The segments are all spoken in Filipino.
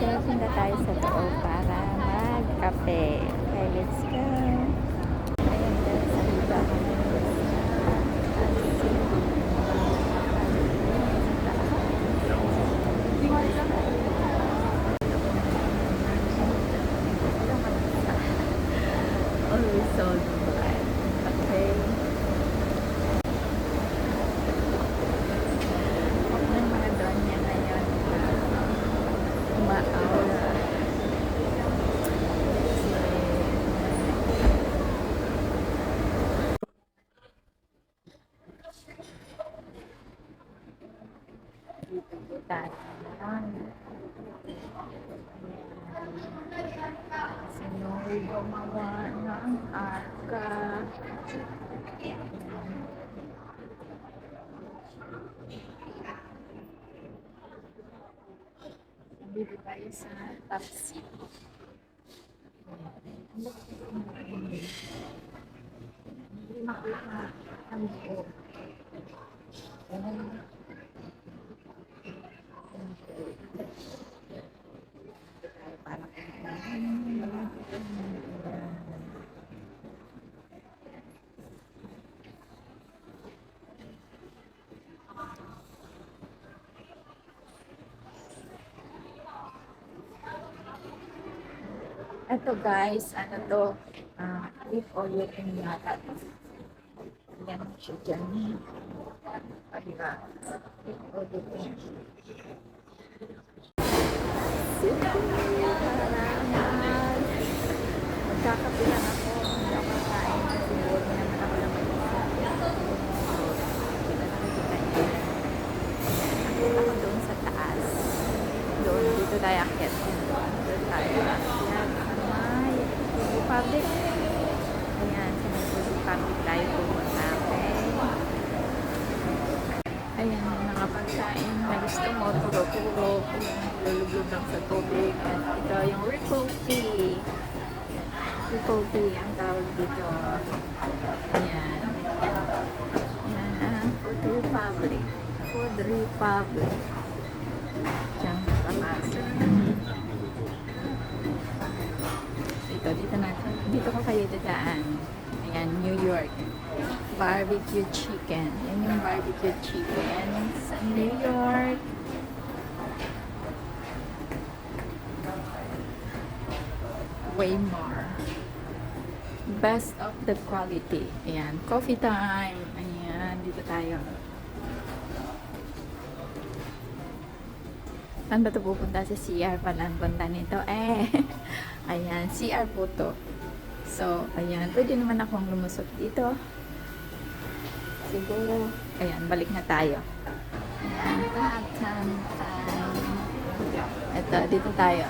guys, punta tayo sa loob para magkape. Okay, let's go. Ayan guys, ang iba kami Always so bad. Okay. Huwag na yung mga donya ngayon. Umaaura. Dito po tayo. Sino'y gumawa ng arka? Dito tayo sa seat. Hindi makita ang buo. Para Ito guys, ano to? Ah, beef you can yata. Yan siya dyan. Diba? Beef all you can. Salamat! Magkakape lang ako. Hindi ako kakain. Kasi huwag na naman ako lang. Nakita ko doon sa taas. Doon, dito tayo akit. Doon tayo akit. Sa may Republic. Ayan, sa may Republic tayo pumunta. Ayan, yung mga pagkain na gusto mo, puro-puro, lulubog lang sa tubig. At ito yung Ripple Tea. Tea ang tawag dito. Ayan. Ayan, ah, Food Republic. Food Republic. Diyan sa masa. Dito, na. Dito ko kayo dadaan. Ayan, New York. Barbecue chicken. Yan yung barbecue chicken sa New York. Waymar. Best of the quality. Ayan, coffee time. Ayan, dito tayo. Saan ba ito pupunta? Sa CR pala ang punta nito. Eh, ayan, CR po to. So, ayan, pwede naman akong lumusot dito. Siguro, ayan, balik na tayo. Ayan, tatam, time. Ito, dito tayo.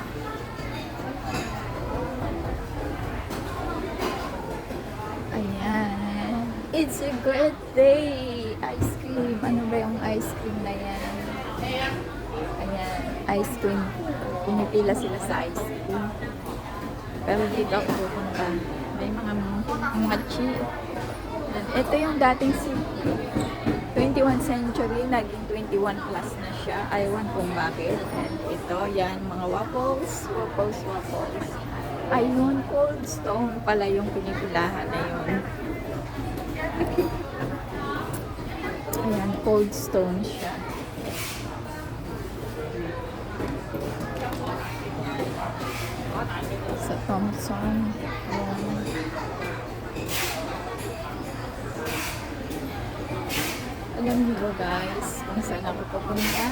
Ayan. It's a great day! Ice cream. Ano ba yung ice cream na yan? Ayan, ice cream. Pinipila sila sa ice cream. Pero dito ako pupunta. May mga machi. Ito yung dating si 21st century, naging 21 plus na siya. Aywan kung bakit. And ito, yan, mga waffles, waffles, waffles. Ayun, cold stone pala yung pinipilahan na yun. Ayan, cold stone siya. Sa Thompson. Ayan. Alam niyo guys, kung saan ako pupunta?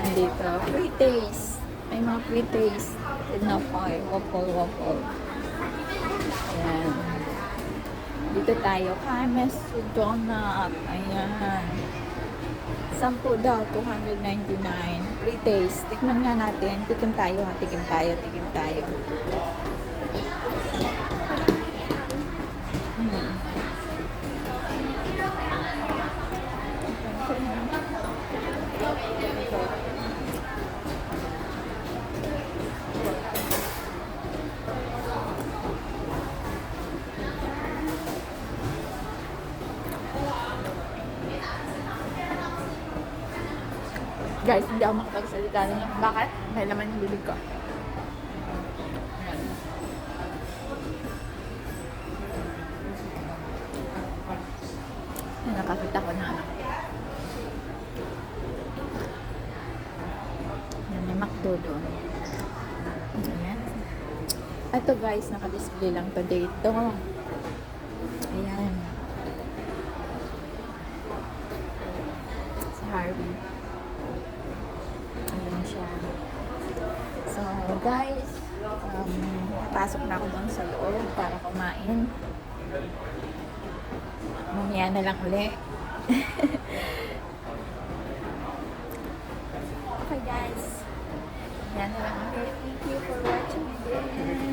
Nandito, free taste. May mga free taste. Eh, waffle, waffle. Ayan. Dito tayo, Kames Donut. Ayan. Sampu daw, 299. Free taste. Tikman nga natin. Tikim tayo ha. Tikim tayo, tikim tayo. Guys, hindi ako makapagsalita yun. Bakit? May laman yung bibig ko. Nakakita ko na ano. May McDo doon. Ayan. Ito guys, naka-display lang to dito. Ayan. Si Harvey. Ayan siya. So, guys, um, pasok na ako doon sa loob para kumain. Mamaya na lang uli. okay, guys. Yan na lang ulit. Thank you for watching again.